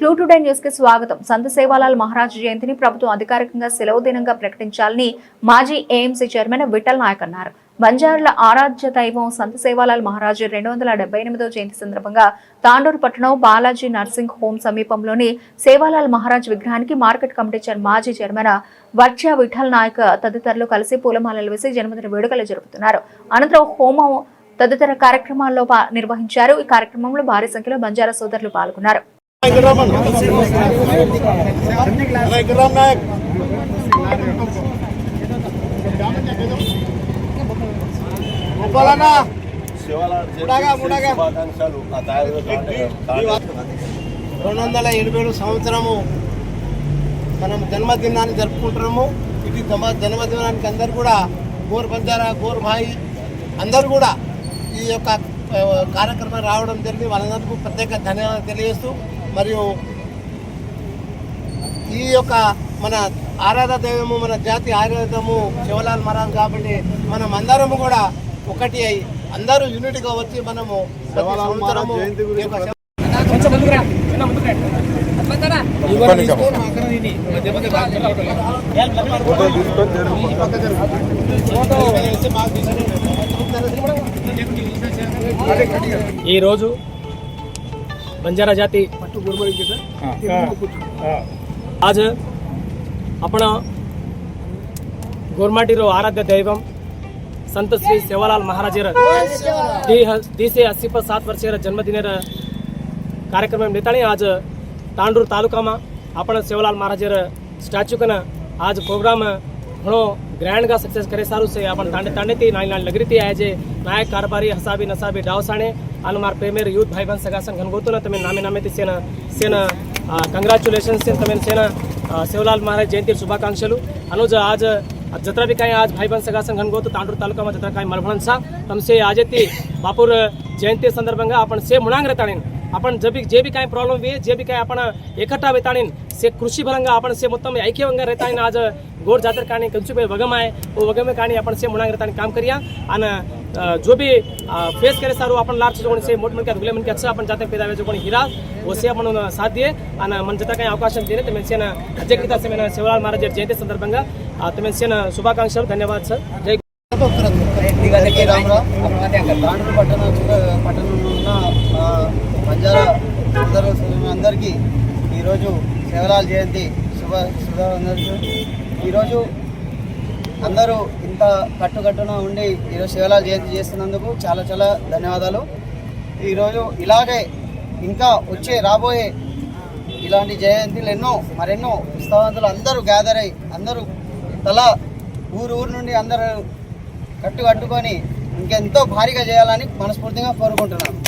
Clue today న్యూస్కి స్వాగతం. సంత సేవాలాల్ మహారాజ్ జయంతిని ప్రభుత్వం అధికారికంగా సెలవు దినంగా ప్రకటించాలని మాజీ ఏఎంసీ చైర్మన్ విఠల్ నాయక్ అన్నారు. బంజారుల ఆరాధ్య దైవం సంత సేవాలాల్ మహారాజు రెండు వందల డెబ్బై ఎనిమిదో జయంతి సందర్భంగా తాండూరు పట్టణం బాలాజీ నర్సింగ్ హోమ్ సమీపంలోని సేవాలాల్ మహారాజ్ విగ్రహానికి మార్కెట్ కమిటీ చైర్ మాజీ చైర్మన్ వర్చ విఠల్ నాయక్ తదితరులు కలిసి పూలమాలలు వేసి జన్మదిన వేడుకలు జరుపుతున్నారు. అనంతరం హోమం తదితర కార్యక్రమాల్లో నిర్వహించారు. ఈ కార్యక్రమంలో భారీ సంఖ్యలో బంజారా సోదరులు పాల్గొన్నారు. నాయక్. గోపాలన్న. రెండు వందల ఎనభై ఏడు సంవత్సరము మనం జన్మదినాన్ని జరుపుకుంటున్నాము. ఇది జన్మదినానికి అందరు కూడా గోరు బంజారా గోరు భాయి అందరు కూడా ఈ యొక్క కార్యక్రమం రావడం జరిగింది. వాళ్ళందరికీ ప్రత్యేక ధన్యవాదాలు తెలియజేస్తూ మరియు ఈ యొక్క మన ఆరాధ దైవము మన జాతి ఆరాధము శివలాల్ మహారాజ్ కాబట్టి మనం అందరము కూడా ఒకటి అయి అందరూ యూనిట్గా వచ్చి మనము ఈరోజు બંજારા જાતિ. આજે આપણા ગોરમાટીરો આરાધ્ય દૈવમ સંત શ્રી સેવાલાલ મહારાજેર દિવસે અસી પર સાત વર્ષે જન્મદિને કાર્યક્રમ એમ નેતાણી આજ તાંડૂર તાલુકામાં આપણા સેવાલાલ મહારાજેર સ્ટાચ્યુ કને આજ પ્રોગ્રામ ઘણો ગ્રાન્ડ ગા સક્સેસ કરે સારું છે આપણે તાંડે તાંડેથી નાની નાની લગરીથી આવ્યા છે નાયક કારભારી હસાબી નસાબી ડાવસાણે અને મારા પ્રેમેર યુથ ભાઈબંધ સગાસન ઘનગોતોને તમે નામે નામેથી સેના સેના కంగ్రాచులేషన్స్ తమ శివలాల్ మహారాజ్ జయంతి శుభాకాంక్షలు అనుజ్ आज जतरा भी कहीं आज भाई बहन सगा संघ गो तो तांडूर तालुका में जतरा कहीं मलभण सा तमसे आज ती बापुर जयंती संदर्भंगा अपन से मुणांग रहता आपण जे बी जे बी काय प्रॉब्लेम वे जे बी काय आपण एकट्ठा वेताणीन से कृषी भरंगा आपण से మొత్తం ఐక్యవంగా રેતાણીન आज गोड जातर काणी कंचुपे वगम आहे वो वगम काणी आपण से मुणांग रेताणी काम करिया आणि अ, जो भी फेस करे सारू आपण लार्ज कोणी से मोठ मनक्या दुगले मनक्या आपण जाते पैदा जो कोणी हिरा वो से आपण साथ दिए आणि मन जता काही అవకాశం दिले ते मेन అధ్యక్షత సెమిన శివలాల్ మహారాజ్ జయంతి సందర్భంగా ते मेन శుభాకాంక్షలు ధన్యవాదాలు సార్ జై అందరికీ రామరావు తాండూరు పట్టణ పట్టణంలో ఉన్న ఆ, బంజారా అందరూ అందరికీ ఈరోజు శివలాల్ జయంతి శుభ శుభావందనలు ఈరోజు అందరూ ఇంత కట్టుకట్టున ఉండి ఈరోజు శివలాల్ జయంతి చేస్తున్నందుకు చాలా చాలా ధన్యవాదాలు. ఈరోజు ఇలాగే ఇంకా వచ్చే రాబోయే ఇలాంటి జయంతిలు ఎన్నో మరెన్నో ఉత్సవంతులు అందరూ గ్యాదర్ అయ్యి అందరూ తల ఊరు ఊరు నుండి అందరూ కట్టు కట్టుకొని ఇంకెంతో భారీగా చేయాలని మనస్ఫూర్తిగా కోరుకుంటున్నాను.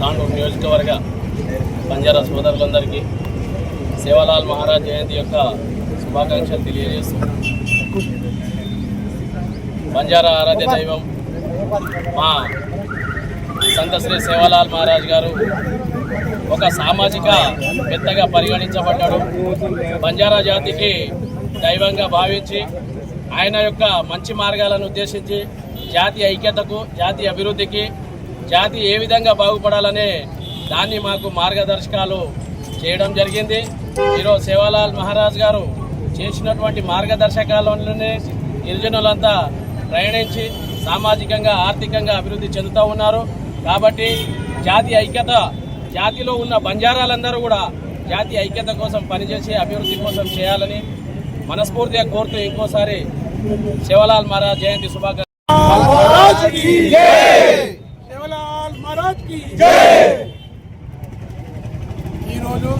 తాండూరు నియోజకవర్గ బంజారా సోదరులందరికీ సేవాలాల్ మహారాజ్ జయంతి యొక్క శుభాకాంక్షలు తెలియజేస్తూ బంజారా ఆరాధ్య దైవం మా సంత శ్రీ సేవాలాల్ మహారాజ్ గారు ఒక సామాజిక పెద్దగా పరిగణించబడ్డాడు. బంజారా జాతికి దైవంగా భావించి ఆయన యొక్క మంచి మార్గాలను ఉద్దేశించి జాతి ఐక్యతకు జాతి అభివృద్ధికి జాతి ఏ విధంగా బాగుపడాలనే దాన్ని మాకు మార్గదర్శకాలు చేయడం జరిగింది. ఈరోజు సేవాలాల్ మహారాజ్ గారు చేసినటువంటి మార్గదర్శకాలలోనే గిరిజనులంతా ప్రయాణించి సామాజికంగా ఆర్థికంగా అభివృద్ధి చెందుతూ ఉన్నారు. కాబట్టి జాతి ఐక్యత జాతిలో ఉన్న బంజారాలందరూ కూడా జాతి ఐక్యత కోసం పనిచేసి అభివృద్ధి కోసం చేయాలని మనస్ఫూర్తిగా కోరుతూ ఇంకోసారి శివలాల్ మహారాజ్ జయంతి శుభాకాంక్షలు. ఈరోజు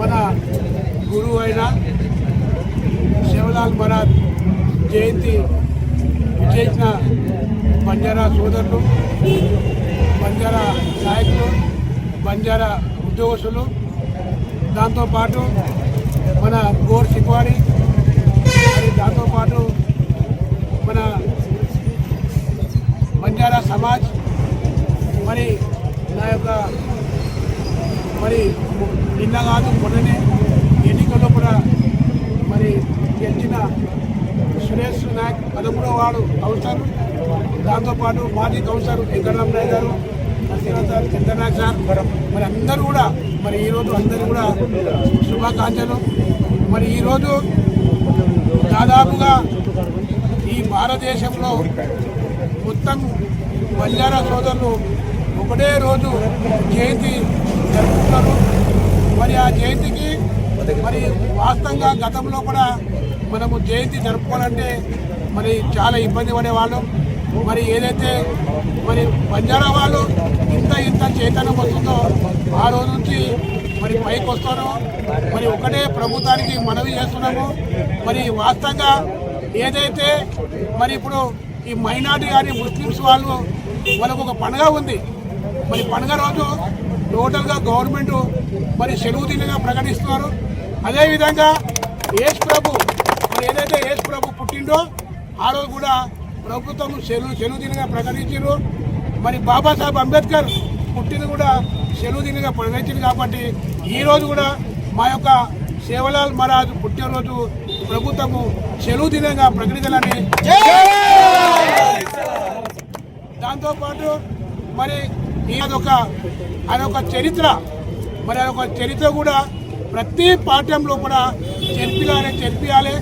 మన గురువు అయిన శివలాల్ మరాత్ జయంతి విజయించిన బంజారా సోదరులు బంజారా నాయకులు బంజారా ఉద్యోగస్తులు. దాంతోపాటు మన గోర్ సిక్వాడి దాంతోపాటు మన బంజారా సమాజ్ మరి నా యొక్క మరి నిన్న కాదు మొన్ననే ఎన్నికల్లో కూడా మరి గెలిచిన సురేష్ నాయక్ పదమూడో వాడు కౌన్సిలర్. దాంతోపాటు మాజీ కౌన్సిలర్ వెంకటరామరాయ్ గారు సార్ చంద్రనాథ్ సార్ మరి అందరూ కూడా మరి ఈరోజు అందరూ కూడా శుభాకాంక్షలు. మరి ఈరోజు దాదాపుగా ఈ భారతదేశంలో మొత్తం బంజారా సోదరులు ఒకటే రోజు జయంతి జరుపుకుంటారు. మరి ఆ జయంతికి మరి వాస్తవంగా గతంలో కూడా మనము జయంతి జరుపుకోవాలంటే మరి చాలా ఇబ్బంది పడేవాళ్ళం. మరి ఏదైతే మరి బంజారా వాళ్ళు ఇంత ఇంత చైతన్యం వస్తుందో ఆ రోజు నుంచి మరి పైకి వస్తారో. మరి ఒకటే ప్రభుత్వానికి మనవి చేస్తున్నాము. మరి వాస్తవంగా ఏదైతే మరి ఇప్పుడు ఈ మైనార్టీ కానీ ముస్లిమ్స్ వాళ్ళు వాళ్ళకు ఒక పండుగ ఉంది. మరి పండుగ రోజు టోటల్గా గవర్నమెంట్ మరి సెలవు దినంగా ప్రకటిస్తున్నారు. అదేవిధంగా యేసు ప్రభు మరి ఏదైతే యేసు ప్రభు పుట్టిండో ఆ రోజు కూడా ప్రభుత్వం సెలవు సెలవు దినంగా ప్రకటించారు మరి బాబాసాహెబ్ అంబేద్కర్ పుట్టిన కూడా సెలవు దినంగా ప్రకటించింది కాబట్టి ఈ రోజు కూడా మా యొక్క సేవలాల్ మహారాజ్ పుట్టినరోజు ప్రభుత్వము సెలవు దినంగా ప్రకటించాలని దాంతోపాటు మరి అదొక అదొక చరిత్ర. మరి అదొక చరిత్ర కూడా ప్రతి పాఠ్యంలో కూడా చెరిపియాలి చెరిపియాలి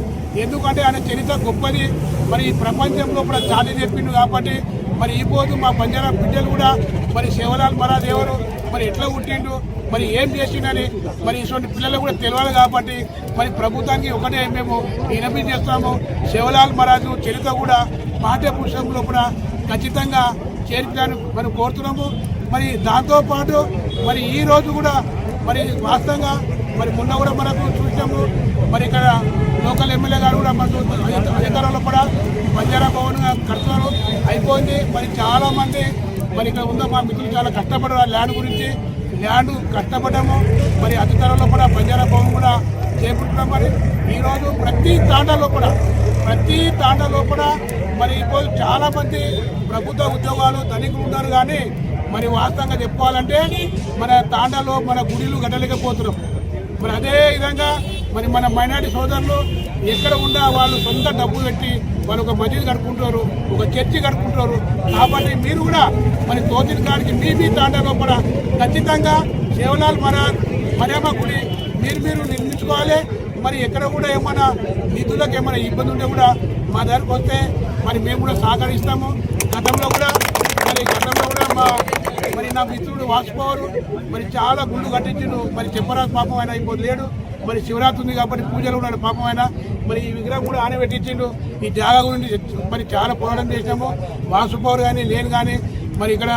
ఎందుకంటే ఆయన చరిత్ర గొప్పది. మరి ఈ ప్రపంచంలో కూడా చాటి చెప్పిండు కాబట్టి మరి ఈ పోదు మా బంజారా బిడ్డలు కూడా మరి శివలాల్ మహారాజ్ ఎవరు మరి ఎట్లా పుట్టిండు? మరి ఏం చేసిండని? మరి ఇటువంటి పిల్లలు కూడా తెలియాలి కాబట్టి మరి ప్రభుత్వానికి ఒకటే మేము వినపి చేస్తాము శివలాల్ మహారాజు చరిత్ర కూడా పాఠ్య పుస్తకంలో కూడా ఖచ్చితంగా చేర్చాలని మనం కోరుతున్నాము. మరి దాంతోపాటు మరి ఈ రోజు కూడా మరి వాస్తవంగా మరి మొన్న కూడా మనకు చూసాము. మరి ఇక్కడ లోకల్ ఎమ్మెల్యే గారు కూడా మనకు అధికారంలో కూడా బంజారా భవన్ కడుతున్నారు. అయిపోయింది. మరి చాలామంది మరి ఇక్కడ ఉన్న మా మిత్రులు చాలా కష్టపడారు ల్యాండ్ గురించి. ల్యాండ్ కష్టపడ్డాము. మరి అధికారంలో కూడా బంజారా భవన్ కూడా చేపడుతున్నాం. మరి ఈరోజు ప్రతి తాండాలో కూడా ప్రతి తాండలో కూడా మరి ఇప్పుడు చాలా మంది ప్రభుత్వ ఉద్యోగాలు ధనికులు ఉన్నారు కానీ మరి వాస్తవంగా చెప్పుకోవాలంటే మన తాండాలో మన గుడిలు గడలేకపోతున్నాం మరి అదే విధంగా మరి మన మైనార్టీ సోదరులు ఎక్కడ ఉన్నా వాళ్ళు సొంత డబ్బు పెట్టి వాళ్ళు ఒక మసీద్ కట్టుకుంటారు ఒక చర్చి కట్టుకుంటారు. కాబట్టి మీరు కూడా మరి తోచిన కాడికి మీ మీ తాండాలో కూడా ఖచ్చితంగా శివలాల్ మరా మరియమ్మ గుడి మీరు మీరు నిర్మించుకోవాలి. మరి ఎక్కడ కూడా ఏమైనా నిధులకు ఏమైనా ఇబ్బంది ఉంటే కూడా మా దగ్గరకు వస్తే మరి మేము కూడా సహకరిస్తాము. గతంలో కూడా మరి గతంలో కూడా మా మరి నా మిత్రుడు వాసుపవరు మరి చాలా గుండు కట్టించిండు. మరి చెప్పరాజు పాపం ఆయన ఇప్పుడు లేడు. మరి శివరాత్రి ఉంది కాబట్టి పూజలు ఉన్నాడు పాపం ఆయన. మరి ఈ విగ్రహం కూడా ఆనే పెట్టించిండు. ఈ జాగా గురించి మరి చాలా పోరాటం చేసినాము. వాసుపవర్ కానీ లేను కానీ మరి ఇక్కడ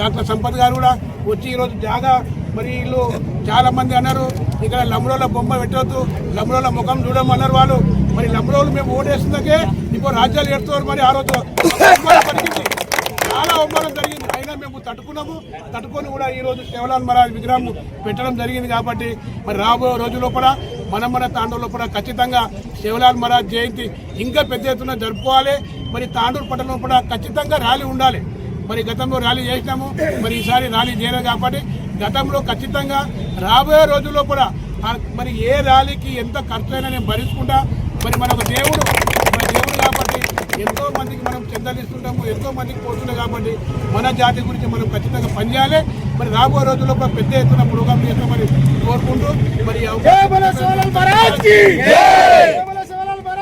డాక్టర్ సంపత్ గారు కూడా వచ్చి ఈరోజు జాగా మరి వీళ్ళు చాలా మంది అన్నారు ఇక్కడ లమ్రోల బొమ్మ పెట్టవద్దు లమ్రోల ముఖం చూడమన్నారు వాళ్ళు. మరి లమ్రోలు మేము ఓటేస్తుందకే ఇప్పుడు రాజ్యాలు ఎడుతున్నారు మరి ఆ రోజు. చాలా అవమానం జరిగింది. అయినా మేము తట్టుకున్నాము. తట్టుకొని కూడా ఈ రోజు శివలాల్ మహారాజ్ విగ్రహం పెట్టడం జరిగింది కాబట్టి మరి రాబోయే రోజుల్లో కూడా మన మన తాండూరులో కూడా ఖచ్చితంగా శివలాల్ మహారాజ్ జయంతి ఇంకా పెద్ద ఎత్తున జరుపుకోవాలి. మరి తాండూరు పట్టణంలో కూడా ఖచ్చితంగా ర్యాలీ ఉండాలి. మరి గతంలో ర్యాలీ చేసినాము. మరి ఈసారి ర్యాలీ చేయలేదు కాబట్టి గతంలో ఖచ్చితంగా రాబోయే రోజుల్లో కూడా మరి ఏ ర్యాలీకి ఎంత ఖర్చు అయినా నేను భరించుకుంటా. మరి మన ఒక దేవుడు మన దేవుడు కాబట్టి ఎంతో మందికి మనం చెందలిస్తుంటాము ఎంతో మందికి పోతున్నాం కాబట్టి మన జాతి గురించి మనం ఖచ్చితంగా పనిచేయాలి మరి రాబోయే రోజుల్లో కూడా పెద్ద ఎత్తున ప్రోగ్రాం చేస్తామని కోరుకుంటూ మరి